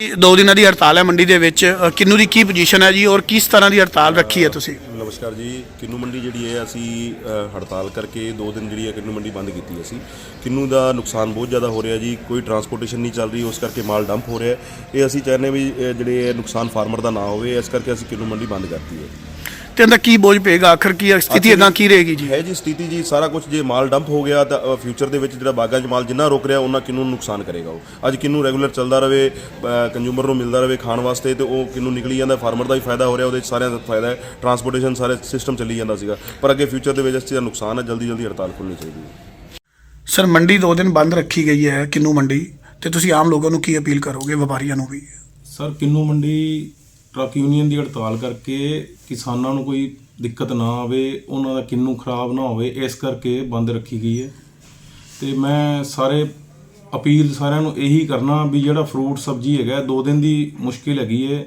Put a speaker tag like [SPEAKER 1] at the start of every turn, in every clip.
[SPEAKER 1] ਦੋ ਦਿਨਾਂ ਦੀ ਹੜਤਾਲ ਹੈ ਮੰਡੀ ਦੇ ਵਿੱਚ ਅ, ਕਿੰਨੂ ਦੀ ਕੀ ਪੋਜੀਸ਼ਨ ਹੈ ਜੀ ਔਰ ਕਿਸ ਤਰ੍ਹਾਂ ਦੀ ਹੜਤਾਲ ਰੱਖੀ ਹੈ ਤੁਸੀਂ?
[SPEAKER 2] ਨਮਸਕਾਰ ਜੀ ਕਿੰਨੂ ਮੰਡੀ ਜਿਹੜੀ ਹੈ ਅਸੀਂ ਅ, ਹੜਤਾਲ ਕਰਕੇ ਦੋ ਦਿਨ ਜਿਹੜੀ ਹੈ ਕਿੰਨੂ ਮੰਡੀ ਬੰਦ ਕੀਤੀ ਅਸੀਂ। ਕਿੰਨੂ ਦਾ ਨੁਕਸਾਨ ਬਹੁਤ ਜ਼ਿਆਦਾ ਹੋ ਰਿਹਾ ਜੀ ਕੋਈ ਟਰਾਂਸਪੋਰਟੇਸ਼ਨ ਨਹੀਂ ਚੱਲ ਰਹੀ ਉਸ ਕਰਕੇ ਮਾਲ ਡੰਪ ਹੋ ਰਿਹਾ ਹੈ। ਇਹ ਅਸੀਂ ਚਾਹੁੰਦੇ ਹਾਂ ਵੀ ਅ, ਜਿਹੜੇ ਇਹ ਨੁਕਸਾਨ ਫਾਰਮਰ ਦਾ ਨਾ ਹੋਵੇ ਇਸ ਕਰਕੇ ਅਸੀਂ ਕਿੰਨੂ ਮੰਡੀ ਬੰਦ ਕਰਤੀ ਹੈ।
[SPEAKER 1] ਤੇ ਇਹਦਾ ਕੀ ਬੋਝ ਪਏਗਾ? ਆਖਰ ਕੀ ਸਥਿਤੀ ਇਦਾਂ ਕੀ ਰਹੇਗੀ ਜੀ?
[SPEAKER 2] ਹੈ ਜੀ ਸਥਿਤੀ ਜੀ ਸਾਰਾ ਕੁਝ ਜੇ ਮਾਲ ਡੰਪ ਹੋ ਗਿਆ ਤਾਂ ਫਿਊਚਰ ਦੇ ਵਿੱਚ ਜਿਹੜਾ ਬਾਗਾਂ 'ਚ ਮਾਲ ਜਿੰਨਾ ਰੁਕ ਰਿਹਾ ਉਹਨਾਂ ਕਿੰਨੂ ਨੁਕਸਾਨ ਕਰੇਗਾ ਉਹ? ਅੱਜ ਕਿੰਨੂ ਰੈਗੂਲਰ ਚੱਲਦਾ ਰਵੇ ਕੰਜ਼ਿਊਮਰ ਨੂੰ ਮਿਲਦਾ ਰਵੇ ਖਾਣ ਵਾਸਤੇ ਤੇ ਉਹ ਕਿੰਨੂ ਨਿਕਲੀ ਜਾਂਦਾ ਫਾਰਮਰ ਦਾ ਵੀ ਫਾਇਦਾ ਹੋ ਰਿਹਾ ਉਹਦੇ 'ਚ ਸਾਰਿਆਂ ਦਾ ਫਾਇਦਾ ਹੈ ਟਰਾਂਸਪੋਰਟੇਸ਼ਨ ਸਾਰੇ ਸਿਸਟਮ ਚੱਲੀ ਜਾਂਦਾ ਸੀਗਾ। ਪਰ ਅੱਗੇ ਫਿਊਚਰ ਦੇ ਵਿੱਚ ਇਸ ਚੀਜ਼ ਦਾ ਨੁਕਸਾਨ ਹੈ ਜਲਦੀ ਜਲਦੀ ਹੜਤਾਲ ਖੁੱਲਣੀ ਚਾਹੀਦੀ ਹੈ।
[SPEAKER 1] ਸਰ ਮੰਡੀ ਦੋ ਦਿਨ ਬੰਦ ਰੱਖੀ ਗਈ ਹੈ ਕਿੰਨੂ ਮੰਡੀ? ਤੇ ਤੁਸੀਂ ਆਮ ਲੋਕਾਂ ਨੂੰ ਕੀ ਅਪੀਲ ਕਰੋਗੇ ਵਪਾਰੀਆਂ ਨੂੰ ਵੀ?
[SPEAKER 3] ਸਰ ਕਿੰਨੂ ਮੰਡੀ ਟਰੱਕ ਯੂਨੀਅਨ ਦੀ ਹੜਤਾਲ ਕਰਕੇ ਕਿਸਾਨਾਂ ਨੂੰ ਕੋਈ ਦਿੱਕਤ ਨਾ ਆਵੇ, ਉਹਨਾਂ ਦਾ ਕਿੰਨੂ ਖਰਾਬ ਨਾ ਹੋਵੇ, ਇਸ ਕਰਕੇ ਬੰਦ ਰੱਖੀ ਗਈ ਹੈ। ਤੇ ਮੈਂ ਸਾਰੇ ਅਪੀਲ ਸਾਰਿਆਂ ਨੂੰ ਇਹੀ ਕਰਨਾ ਵੀ ਜਿਹੜਾ ਫਰੂਟ ਸਬਜ਼ੀ ਹੈਗਾ, ਦੋ ਦਿਨ ਦੀ ਮੁਸ਼ਕਿਲ ਹੈਗੀ ਹੈ।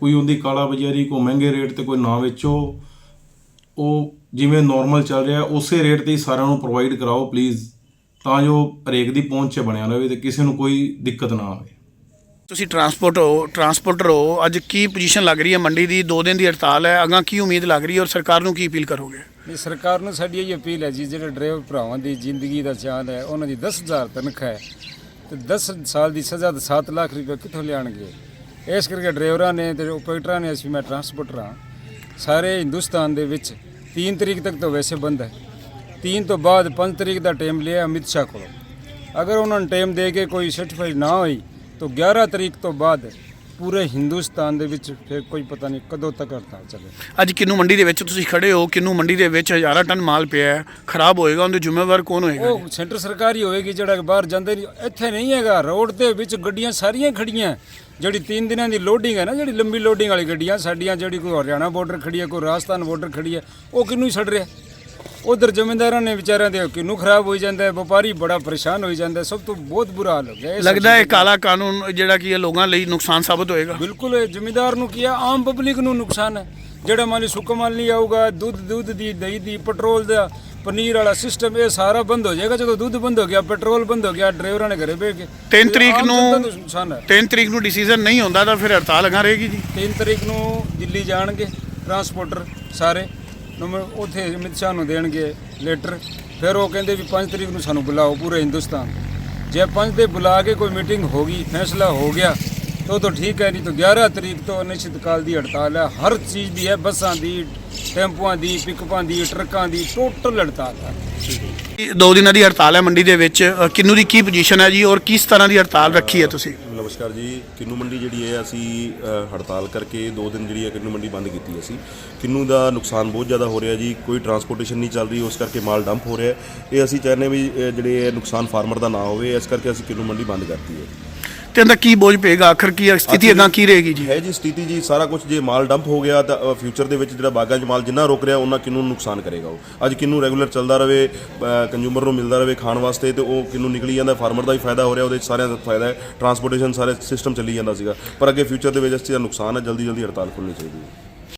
[SPEAKER 3] ਕੋਈ ਉਹਦੀ ਕਾਲਾ ਬਾਜ਼ਾਰੀ, ਕੋਈ ਮਹਿੰਗੇ ਰੇਟ ਤੇ ਕੋਈ ਨਾ ਵੇਚੋ। ਉਹ ਜਿਵੇਂ ਨਾਰਮਲ ਚੱਲ ਰਿਹਾ, ਉਸੇ ਰੇਟ ਤੇ ਹੀ ਸਾਰਿਆਂ ਨੂੰ ਪ੍ਰੋਵਾਈਡ ਕਰਾਓ ਪਲੀਜ਼ ਤਾਂ ਜੋ ਹਰੇਕ ਦੀ ਪਹੁੰਚ 'ਚ ਬਣਿਆ ਰਹੇ ਤੇ ਕਿਸੇ ਨੂੰ ਕੋਈ ਦਿੱਕਤ ਨਾ ਆਵੇ।
[SPEAKER 1] ਤੁਸੀਂ ਟਰਾਂਸਪੋਰਟ ਹੋ ਟਰਾਂਸਪੋਰਟਰ ਹੋ, ਅੱਜ ਕੀ ਪੋਜੀਸ਼ਨ ਲੱਗ ਰਹੀ ਹੈ ਮੰਡੀ ਦੀ? ਦੋ ਦਿਨ ਦੀ ਹੜਤਾਲ ਹੈ ਅਗਾਂ ਕੀ ਉਮੀਦ ਲੱਗ ਰਹੀ ਹੈ ਔਰ ਸਰਕਾਰ ਨੂੰ ਕੀ ਅਪੀਲ ਕਰੋਗੇ?
[SPEAKER 4] ਨਹੀਂ, ਸਰਕਾਰ ਨੂੰ ਸਾਡੀ ਇਹ ਅਪੀਲ ਹੈ ਜੀ, ਜਿਹੜੇ ਡਰਾਈਵਰ ਭਰਾਵਾਂ ਦੀ ਜ਼ਿੰਦਗੀ ਦਾ ਚਾਲ ਹੈ, ਉਹਨਾਂ ਦੀ 10000 ਤਨਖਾਹ ਹੈ ਤੇ 10 ਸਾਲ ਦੀ ਸਜ਼ਾ ਤੇ 7 ਲੱਖ ਰੁਪਏ ਕਿੱਥੋਂ ਲਿਆਣਗੇ ਇਸ ਕਰਕੇ ਡਰਾਈਵਰਾਂ ਨੇ ਤੇ ਆਪਰੇਟਰਾਂ ਨੇ, ਅਸੀਂ ਮੈਂ ਟਰਾਂਸਪੋਰਟਰ ਹਾਂ, ਸਾਰੇ ਹਿੰਦੁਸਤਾਨ ਦੇ ਵਿੱਚ 3 ਤਰੀਕ ਤੱਕ ਤਾਂ ਵੈਸੇ ਬੰਦ ਹੈ। 3 ਤੋਂ ਬਾਅਦ 5 ਤਰੀਕ ਦਾ ਟਾਈਮ ਲਿਆ ਅਮਿਤ ਸ਼ਾਹ ਕੋਲੋਂ। ਅਗਰ ਉਹਨਾਂ ਨੂੰ ਟਾਈਮ ਦੇ ਕੇ ਕੋਈ ਸਰਟੀਫਾਈਡ ਨਾ ਹੋਈ ਤਾਂ 11 ਤਰੀਕ ਤੋਂ ਬਾਅਦ ਪੂਰੇ ਹਿੰਦੁਸਤਾਨ ਦੇ ਵਿੱਚ ਫਿਰ ਕੋਈ ਪਤਾ ਨਹੀਂ ਕਦੋਂ ਤੱਕ ਹੜਤਾਲ ਚੱਲੇ।
[SPEAKER 1] ਅੱਜ ਕਿੰਨੂ ਮੰਡੀ ਦੇ ਵਿੱਚ ਤੁਸੀਂ ਖੜੇ ਹੋ ਕਿੰਨੂ ਮੰਡੀ ਦੇ ਵਿੱਚ ਹਜ਼ਾਰਾਂ ਟਨ ਮਾਲ ਪਿਆ ਹੈ ਖਰਾਬ ਹੋਏਗਾ ਉਹਦੇ ਜ਼ਿੰਮੇਵਾਰ ਕੌਣ ਹੋਏਗਾ?
[SPEAKER 4] ਉਹ ਸੈਂਟਰ ਸਰਕਾਰ ਹੀ ਹੋਏਗੀ ਜਿਹੜਾ ਬਾਹਰ ਜਾਂਦੇ ਨਹੀਂ ਇੱਥੇ ਨਹੀਂ ਹੈਗਾ ਰੋਡ ਦੇ ਵਿੱਚ ਗੱਡੀਆਂ ਸਾਰੀਆਂ ਖੜੀਆਂ ਜਿਹੜੀ 3 ਦਿਨਾਂ ਦੀ ਲੋਡਿੰਗ ਹੈ ਨਾ ਜਿਹੜੀ ਲੰਬੀ ਲੋਡਿੰਗ ਵਾਲੀ ਗੱਡੀਆਂ ਸਾਡੀਆਂ ਜਿਹੜੀ ਕੋਈ ਹਰਿਆਣਾ ਬਾਰਡਰ ਖੜੀ ਹੈ ਕੋਈ ਰਾਜਸਥਾਨ ਬਾਰਡਰ ਖੜੀ ਹੈ ਉਹ ਕਿੰਨੂੰ ਹੀ ਛੱਡ ਰਿਹਾ ਉਧਰ ਜ਼ਮੀਂਦਾਰਾਂ ਨੇ ਵਿਚਾਰਿਆਂ ਦੇ ਕਿੰਨੂੰ ਖਰਾਬ ਹੋਈ ਜਾਂਦਾ ਹੈ ਵਪਾਰੀ ਬੜਾ ਪਰੇਸ਼ਾਨ ਹੋਈ ਜਾਂਦਾ ਸਭ ਤੋਂ ਬਹੁਤ ਬੁਰਾ ਹਾਲ ਹੋ ਗਿਆ ਇਹ
[SPEAKER 1] ਲੱਗਦਾ ਹੈ ਕਾਲਾ ਕਾਨੂੰਨ ਜਿਹੜਾ ਕਿ ਇਹ ਲੋਕਾਂ ਲਈ ਨੁਕਸਾਨ ਸਾਬਤ ਹੋਏਗਾ।
[SPEAKER 4] ਬਿਲਕੁਲ ਇਹ ਜ਼ਿਮੀਦਾਰ ਨੂੰ ਕੀ ਹੈ ਆਮ ਪਬਲਿਕ ਨੂੰ ਨੁਕਸਾਨ ਹੈ। ਜਿਹੜਾ ਮਾਲੀ ਸੁੱਕਾ ਮਾਲ ਨਹੀਂ ਆਊਗਾ ਦੁੱਧ ਦੁੱਧ ਦੀ ਦਹੀਂ ਦੀ ਪੈਟਰੋਲ ਦਾ ਪਨੀਰ ਵਾਲਾ ਸਿਸਟਮ ਇਹ ਸਾਰਾ ਬੰਦ ਹੋ ਜਾਏਗਾ। ਜਦੋਂ ਦੁੱਧ ਬੰਦ ਹੋ ਗਿਆ ਪੈਟਰੋਲ ਬੰਦ ਹੋ ਗਿਆ ਡਰਾਈਵਰਾਂ ਨੇ ਘਰੇ ਬਹਿ ਕੇ
[SPEAKER 1] ਤਿੰਨ
[SPEAKER 4] ਇਹ
[SPEAKER 1] ਤਰੀਕ
[SPEAKER 4] ਆਮ
[SPEAKER 1] ਨੂੰ-
[SPEAKER 4] ਨੁਕਸਾਨ ਹੈ।
[SPEAKER 1] 3 ਤਰੀਕ ਨੂੰ ਡਿਸੀਜਨ ਨਹੀਂ ਹੁੰਦਾ ਤਾਂ ਫਿਰ ਹੜਤਾਲ ਅਗਾਂ ਰਹੇਗੀ ਜੀ।
[SPEAKER 4] 3 ਤਰੀਕ ਨੂੰ ਦਿੱਲੀ ਜਾਣਗੇ ਟਰਾਂਸਪੋਰਟਰ ਸਾਰੇ। ਨੰਬਰ ਉੱਥੇ ਅਮਿਤ ਸ਼ਾਹ ਨੂੰ ਦੇਣਗੇ ਲੈਟਰ ਫਿਰ ਉਹ ਕਹਿੰਦੇ ਵੀ 5 ਤਰੀਕ ਨੂੰ ਸਾਨੂੰ ਬੁਲਾਓ ਪੂਰੇ ਹਿੰਦੁਸਤਾਨ। ਜੇ 5 ਤੇ ਬੁਲਾ ਕੇ ਕੋਈ ਮੀਟਿੰਗ ਹੋ ਗਈ, ਫੈਸਲਾ ਹੋ ਗਿਆ ਤੋ ਤਾਂ ਠੀਕ ਹੈ ਨਹੀਂ ਤਾਂ 11 ਤਰੀਕ ਤੋਂ ਅਨਿਸ਼ਚਿਤ ਕਾਲ ਦੀ ਹੜਤਾਲ ਹੈ। ਹਰ ਚੀਜ਼ ਦੀ ਹੈ ਬੱਸਾਂ ਦੀ ਟੈਂਪੂਆਂ ਦੀ ਪਿਕਅਪਾਂ ਦੀ ਟਰੱਕਾਂ ਦੀ ਟੋਟਲ ਹੜਤਾਲ ਹੈ।
[SPEAKER 1] ਇਹ ਦੋ ਦਿਨਾਂ ਦੀ ਹੜਤਾਲ ਹੈ ਮੰਡੀ ਦੇ ਵਿੱਚ ਕਿੰਨੂ ਦੀ ਕੀ ਪੋਜੀਸ਼ਨ ਹੈ ਜੀ ਔਰ ਕਿਸ ਤਰ੍ਹਾਂ ਦੀ ਹੜਤਾਲ ਰੱਖੀ ਹੈ ਤੁਸੀਂ?
[SPEAKER 2] ਨਮਸਕਾਰ ਜੀ ਕਿੰਨੂ ਮੰਡੀ ਜਿਹੜੀ ਹੈ ਅਸੀਂ ਹੜਤਾਲ ਕਰਕੇ ਦੋ ਦਿਨ ਜਿਹੜੀ ਹੈ ਕਿੰਨੂ ਮੰਡੀ ਬੰਦ ਕੀਤੀ ਅਸੀਂ। ਕਿੰਨੂ ਦਾ ਨੁਕਸਾਨ ਬਹੁਤ ਜ਼ਿਆਦਾ ਹੋ ਰਿਹਾ ਜੀ ਕੋਈ ਟਰਾਂਸਪੋਰਟੇਸ਼ਨ ਨਹੀਂ ਚੱਲ ਰਹੀ ਉਸ ਕਰਕੇ ਮਾਲ ਡੰਪ ਹੋ ਰਿਹਾ ਹੈ। ਇਹ ਅਸੀਂ ਚਾਹੁੰਦੇ ਵੀ ਜਿਹੜੇ ਨੁਕਸਾਨ ਫਾਰਮਰ ਦਾ ਨਾ ਹੋਵੇ ਇਸ ਕਰਕੇ ਅਸੀਂ ਕਿੰਨੂ ਮੰਡੀ ਬੰਦ ਕਰਤੀ ਹੈ।
[SPEAKER 1] ਤੇ ਇਹਦਾ ਕੀ ਬੋਝ ਪਏਗਾ? ਆਖਰ ਕੀ ਸਥਿਤੀ ਇਦਾਂ ਕੀ ਰਹੇਗੀ ਜੀ?
[SPEAKER 2] ਹੈ ਜੀ ਸਥਿਤੀ ਜੀ ਸਾਰਾ ਕੁਝ ਜੇ ਮਾਲ ਡੰਪ ਹੋ ਗਿਆ ਤਾਂ ਫਿਊਚਰ ਦੇ ਵਿੱਚ ਜਿਹੜਾ ਬਾਗਾਂ 'ਚ ਮਾਲ ਜਿੰਨਾ ਰੁਕ ਰਿਹਾ ਉਹਨਾਂ ਕਿੰਨੂ ਨੁਕਸਾਨ ਕਰੇਗਾ ਉਹ? ਅੱਜ ਕਿੰਨੂ ਰੈਗੂਲਰ ਚੱਲਦਾ ਰਵੇ ਕੰਜ਼ਿਊਮਰ ਨੂੰ ਮਿਲਦਾ ਰਵੇ ਖਾਣ ਵਾਸਤੇ ਤੇ ਉਹ ਕਿੰਨੂ ਨਿਕਲੀ ਜਾਂਦਾ ਫਾਰਮਰ ਦਾ ਵੀ ਫਾਇਦਾ ਹੋ ਰਿਹਾ ਉਹਦੇ 'ਚ ਸਾਰਿਆਂ ਦਾ ਫਾਇਦਾ ਹੈ। ਟਰਾਂਸਪੋਰਟੇਸ਼ਨ ਸਾਰੇ ਸਿਸਟਮ ਚੱਲੀ ਜਾਂਦਾ ਸੀਗਾ। ਪਰ ਅੱਗੇ ਫਿਊਚਰ ਦੇ ਵਿੱਚ ਇਸ ਚੀਜ਼ ਦਾ ਨੁਕਸਾਨ ਹੈ ਜਲਦੀ ਜਲਦੀ ਹੜਤਾਲ ਖੁੱਲਣੀ ਚਾਹੀਦੀ ਹੈ।